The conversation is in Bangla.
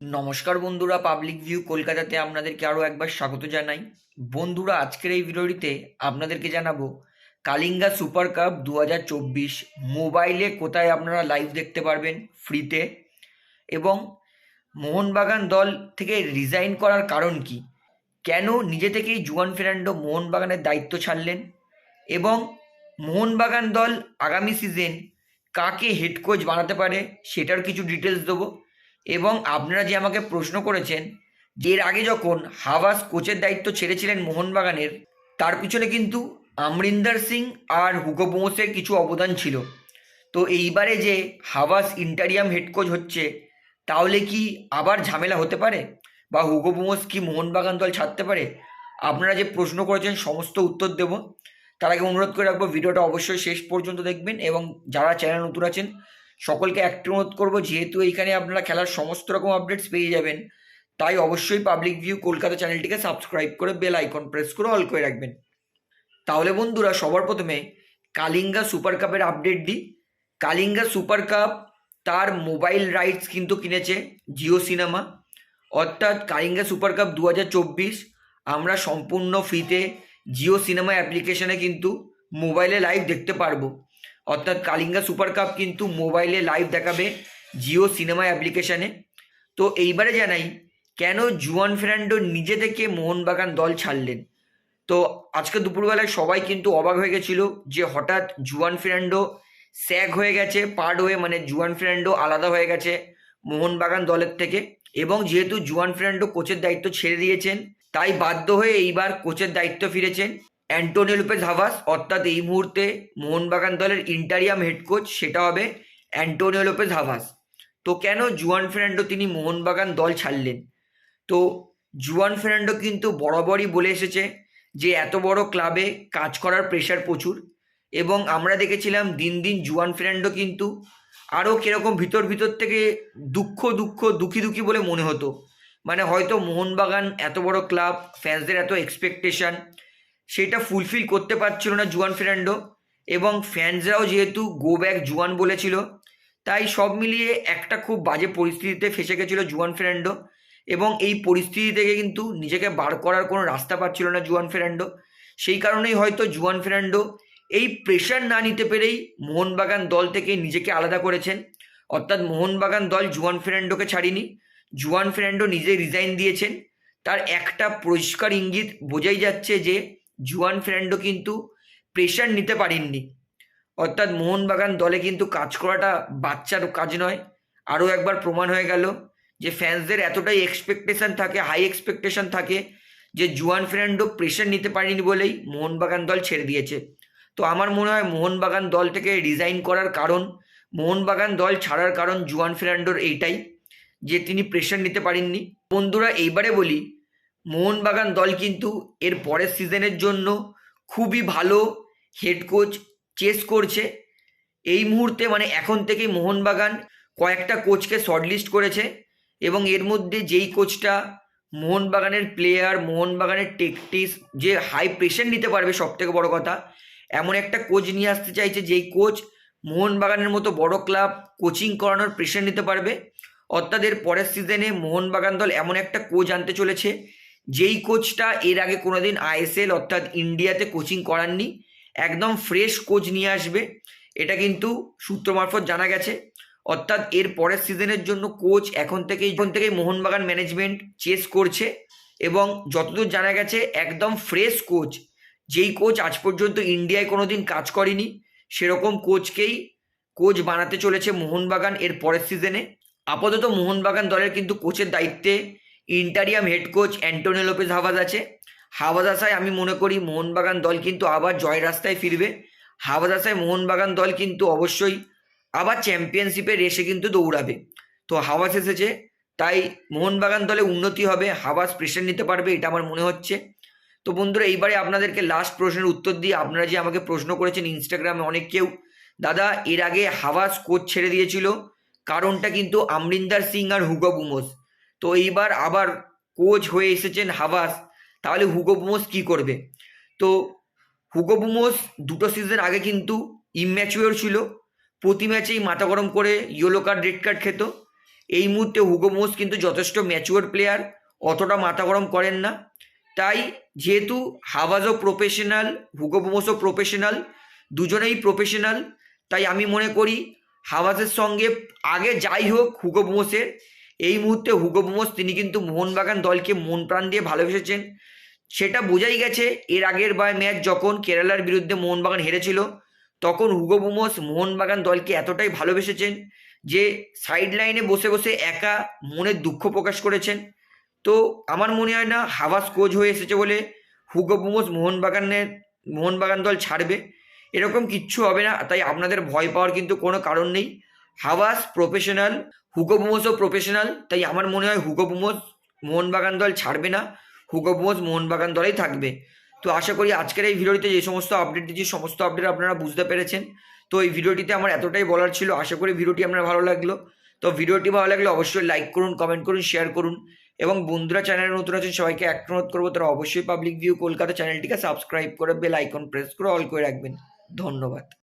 নমস্কার বন্ধুরা পাবলিক ভিউ কলকাতাতে আপনাদেরকে আরও একবার স্বাগত জানাই। বন্ধুরা, আজকের এই ভিডিওটিতে আপনাদেরকে জানাব, কালিঙ্গা সুপার কাপ দু হাজার চব্বিশ মোবাইলে কোথায় আপনারা লাইভ দেখতে পারবেন? ফ্রিতে এবং মোহনবাগান দল থেকে রিজাইন করার কারণ কি? কেন নিজে থেকেই জুয়ান ফেরান্ডো মোহনবাগানের দায়িত্ব ছাড়লেন? এবং মোহনবাগান দল আগামী সিজন কাকে হেড কোচ বানাতে পারে? সেটার কিছু ডিটেলস দেবো। এবং আপনারা যে আমাকে প্রশ্ন করেছেন যে এর আগে যখন হাওয়াস কোচের দায়িত্ব ছেড়েছিলেন মোহনবাগানের, তার পিছনে কিন্তু আমরিন্দার সিং আর হুগো বোঁসের কিছু অবদান ছিল। তো এইবারে যে হাওয়াস ইন্টারিয়াম হেড কোচ হচ্ছে, তাহলে কি আবার ঝামেলা হতে পারে? বা হুগো বোঁস কি মোহনবাগান দল ছাড়তে পারে? আপনারা যে প্রশ্ন করেছেন সমস্ত উত্তর দেব। তার আগে অনুরোধ করে রাখব, ভিডিওটা অবশ্যই শেষ পর্যন্ত দেখবেন এবং যারা চ্যানেল নতুন আছেন সকলকে একটি অনুরোধ করব, যেহেতু এইখানে আপনারা খেলার সমস্ত রকম আপডেটস পেয়ে যাবেন, তাই অবশ্যই পাবলিক ভিউ কলকাতা চ্যানেলটিকে সাবস্ক্রাইব করে বেল আইকন প্রেস করে অল করে রাখবেন। তাহলে বন্ধুরা, সবার প্রথমে কালিঙ্গা সুপার কাপের আপডেট দিই। কালিঙ্গা সুপার কাপ তার মোবাইল রাইটস কিন্তু কিনেছে জিও সিনেমা অর্থাৎ কালিঙ্গা সুপার কাপ দু হাজার চব্বিশ, আমরা সম্পূর্ণ ফ্রিতে জিও সিনেমা অ্যাপ্লিকেশনে কিন্তু মোবাইলে লাইভ দেখতে পারব। অর্থাৎ কালিঙ্গা সুপার কাপ কিন্তু মোবাইলে লাইভ দেখাবে জিও সিনেমা অ্যাপ্লিকেশানে তো এইবারে জানাই, কেন জুয়ান ফের্নান্ডো নিজে থেকে মোহনবাগান দল ছাড়লেন? তো আজকে দুপুরবেলায় সবাই কিন্তু অবাক হয়ে গেছিল যে হঠাৎ জুয়ান ফের্নান্ডো স্যাগ হয়ে গেছে পার্ট হয়ে মানে জুয়ান ফের্নান্ডো আলাদা হয়ে গেছে মোহনবাগান দলের থেকে। এবং যেহেতু জুয়ান ফের্নান্ডো কোচের দায়িত্ব ছেড়ে দিয়েছেন, তাই বাধ্য হয়ে এইবার কোচের দায়িত্ব ফিরেছেন। অ্যান্টোনিও লুপেজ হাভাস, অর্থাৎ এই মুহূর্তে মোহনবাগান দলের ইন্টারিয়াম হেড কোচ, সেটা হবে অ্যান্টোনিও লোপেজ হাভাস। তো কেন জুয়ান ফের্নান্ডো তিনি মোহনবাগান দল ছাড়লেন? তো জুয়ান ফের্নান্ডো কিন্তু বরাবরই বলে এসেছে যে, এত বড় ক্লাবে কাজ করার প্রেশার প্রচুর এবং আমরা দেখেছিলাম দিন দিন জুয়ান ফের্নান্ডো কিন্তু আরও কীরকম ভিতর ভিতর থেকে দুঃখ দুঃখ, দুঃখী দুঃখী বলে মনে হতো। মানে হয়তো মোহনবাগান এত বড় ক্লাব ফ্যান্সদের এত এক্সপেকটেশন সেটা ফুলফিল করতে পারছিল না জুয়ান ফের্নান্ডো এবং ফ্যান্সরাও যেহেতু গো ব্যাক জুয়ান বলেছিল, তাই সব মিলিয়ে একটা খুব বাজে পরিস্থিতিতে ফেসে গেছিল জুয়ান ফের্নান্ডো এবং এই পরিস্থিতি থেকে কিন্তু নিজেকে বার করার কোনো রাস্তা পাচ্ছিল না জুয়ান ফের্নান্ডো। সেই কারণেই হয়তো জুয়ান ফের্নান্ডো এই প্রেশার না নিতে পেরেই মোহনবাগান দল থেকে নিজেকে আলাদা করেছেন। অর্থাৎ মোহনবাগান দল জুয়ান ফের্নান্ডোকে ছাড়িনি, জুয়ান ফের্নান্ডো নিজে রিজাইন দিয়েছেন। তার একটা পরিষ্কার ইঙ্গিত বোঝাই যাচ্ছে যে জুয়ান ফের্নান্ডো কিন্তু প্রেশার নিতে পারেননি। অর্থাৎ মোহনবাগান দলে কিন্তু কাজ করাটা বাচ্চার কাজ নয়। আরও একবার প্রমাণ হয়ে গেল যে ফ্যান্সদের এতটাই এক্সপেকটেশন থাকে হাই এক্সপেকটেশন থাকে যে জুয়ান ফের্নান্ডো প্রেশার নিতে পারেনি বলেই মোহনবাগান দল ছেড়ে দিয়েছে। তো আমার মনে হয় মোহনবাগান দল থেকে রিজাইন করার কারণ, মোহনবাগান দল ছাড়ার কারণ জুয়ান ফের্নান্ডোর এইটাই যে তিনি প্রেশার নিতে পারেননি। বন্ধুরা, এইবারে বলি মোহনবাগান দল কিন্তু এর পরের সিজনের জন্য খুবই ভালো হেড কোচ চেস করছে। এই মুহূর্তে মানে এখন থেকেই মোহনবাগান কয়েকটা কোচকে শর্টলিস্ট করেছে এবং এর মধ্যে যেই কোচটা মোহনবাগানের প্লেয়ার মোহনবাগানের টেকটিস যে হাই প্রেশার নিতে পারবে সব থেকে বড় কথা, এমন একটা কোচ নিয়ে আসতে চাইছে যেই কোচ মোহনবাগানের মতো বড় ক্লাব কোচিং করানোর প্রেশার নিতে পারবে। অর্থাৎ এর পরের সিজনে মোহনবাগান দল এমন একটা কোচ আনতে চলেছে যেই কোচটা এর আগে কোনোদিন আইএসএল অর্থাৎ ইন্ডিয়াতে কোচিং করাননি, একদম ফ্রেশ কোচ নিয়ে আসবে, এটা কিন্তু সূত্র মারফত জানা গেছে। অর্থাৎ এর পরের সিজনের জন্য কোচ এখন থেকেই এখন থেকেই মোহনবাগান ম্যানেজমেন্ট চেস করছে এবং যতদূর জানা গেছে একদম ফ্রেশ কোচ। যেই কোচ আজ পর্যন্ত ইন্ডিয়ায় কোনোদিন কাজ করেনি, সেরকম কোচকেই কোচ বানাতে চলেছে মোহনবাগান এর পরের সিজনে। আপাতত মোহনবাগান দলের কিন্তু কোচের দায়িত্বে interim head coach Antonio Lopez Habas আছে। হাওয়াজ আসায় আমি মনে করি মোহনবাগান দল কিন্তু আবার জয় রাস্তায় ফিরবে। হাওয়াজ আসায় মোহনবাগান দল কিন্তু অবশ্যই আবার চ্যাম্পিয়নশিপে রেসে কিন্তু দৌড়াবে। তো হাওয়াজ এসেছে, তাই মোহনবাগান দলে উন্নতি হবে, হাওয়াজ প্রেশার নিতে পারবে, এটা আমার মনে হচ্ছে। তো বন্ধুরা, এইবারে আপনাদেরকে লাস্ট প্রশ্নের উত্তর দিয়ে আপনারা যে আমাকে প্রশ্ন করেছেন ইনস্টাগ্রামে অনেক কেউ, দাদা, এর আগে হাওয়াজ কোচ ছেড়ে দিয়েছিল, কারণটা কিন্তু আমরিন্দার সিং আর হুগো বুমোস। তো এইবার আবার কোচ হয়ে এসেছেন হাভাস, তাহলে হুগো বুমোস কী করবে? তো হুগো বুমোস দুটো সিজন আগে কিন্তু ইম্যাচুয়ার ছিল, প্রতি ম্যাচেই মাথা গরম করে ইয়েলো কার্ড রেড কার্ড খেত। এই মুহূর্তে হুগো কিন্তু যথেষ্ট ম্যাচুয়ার প্লেয়ার অতটা মাথা গরম করেন না। তাই যেহেতু হাওয়াজও প্রফেশনাল হুগো মোসও প্রফেশনাল দুজনেই প্রফেশনাল তাই আমি মনে করি হাওয়াজের সঙ্গে আগে যাই হোক হুগো মোসের এই মুহূর্তে হুগো মোস তিনি কিন্তু মোহনবাগান দলকে মন প্রাণ দিয়ে ভালোবেসেছেন। সেটা বোঝাই গেছে এর আগের বার ম্যাচ যখন কেরালার বিরুদ্ধে মোহনবাগান হেরেছিল, তখন হুগো বুমোস মোহনবাগান দলকে এতটাই ভালোবেসেছেন যে সাইড লাইনে বসে বসে একা মনের দুঃখ প্রকাশ করেছেন। তো আমার মনে হয় না হাওয়াস কোচ হয়ে এসেছে বলে হুগো বুমোস মোহনবাগানের, মোহনবাগান দল ছাড়বে। এরকম কিচ্ছু হবে না, তাই আপনাদের ভয় পাওয়ার কিন্তু কোনো কারণ নেই। হাওয়াস প্রফেশনাল হুগো বুমোসও প্রফেশনাল তাই আমার মনে হয় হুগো বুমোস মোহনবাগান দল ছাড়বে না হুগো বুমোস মোহনবাগান দলেই থাকবে। তো আশা করি আজকের এই ভিডিওটিতে যে সমস্ত আপডেট দিচ্ছি সমস্ত আপডেট আপনারা বুঝতে পেরেছেন। তো এই ভিডিওটিতে আমার এতটাই বলার ছিল, আশা করি ভিডিওটি আপনার ভালো লাগল। তো ভিডিওটি ভালো লাগলে অবশ্যই লাইক করুন কমেন্ট করুন শেয়ার করুন। এবং বন্ধুরা চ্যানেলে নতুন আছেন, সবাইকে এক অনুরোধ করব, তারা অবশ্যই পাবলিক ভিউ কলকাতা চ্যানেলটিকে সাবস্ক্রাইব করে বেল আইকন প্রেস করে অল করে রাখবেন। ধন্যবাদ।